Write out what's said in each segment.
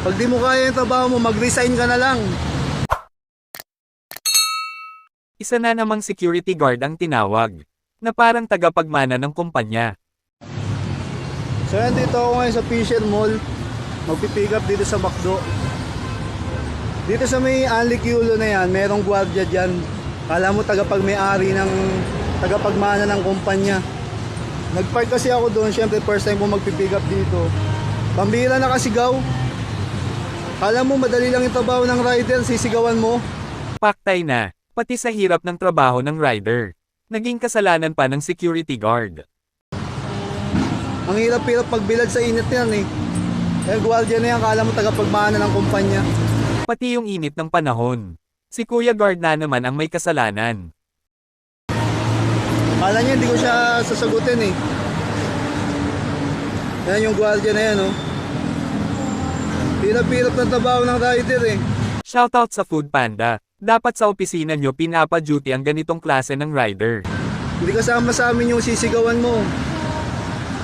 Pag di mo kaya yung trabaho mo, mag-resign ka na lang. Isa na namang security guard ang tinawag, na parang tagapagmana ng kumpanya. So yan dito ako ngayon sa Fisher Mall. Magpipick up dito sa Macdo. Dito sa may Anliculo na yan, merong gwardiya dyan. Kala mo tagapagmay-ari ng tagapagmana ng kumpanya. Nagpark kasi ako doon, syempre first time ko magpipick up dito. Pambira na kasigaw. Kala mo madali lang yung trabaho ng rider, sisigawan mo. Paktay na, pati sa hirap ng trabaho ng rider. Naging kasalanan pa ng security guard. Ang hirap-hirap pagbilad sa init yan eh. Eh, gwardiya na yan, kala mo tagapagmana ng kumpanya. Pati yung init ng panahon. Si Kuya Guard na naman ang may kasalanan. Kala niya hindi ko siya sasagutin eh. Yan yung gwardiya na yan oh. Hirap-hirap ng trabaho ng rider eh. Shoutout sa Food Panda. Dapat sa opisina nyo pinapa-duty ang ganitong klase ng rider. Hindi kasama sa amin yung sisigawan mo.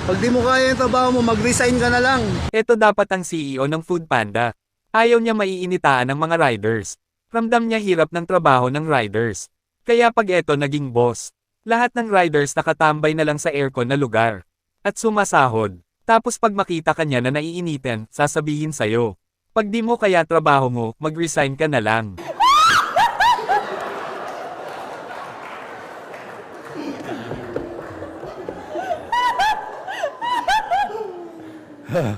Pag di mo kaya yung trabaho mo, mag-resign ka na lang. Ito dapat ang CEO ng Food Panda. Ayaw niya maiinitaan ng mga riders. Ramdam niya hirap ng trabaho ng riders. Kaya pag eto naging boss, lahat ng riders nakatambay na lang sa aircon na lugar. At sumasahod. Tapos pag makita ka niya na naiinitin, sasabihin sa'yo. Pag di mo kaya trabaho mo, mag-resign ka na lang.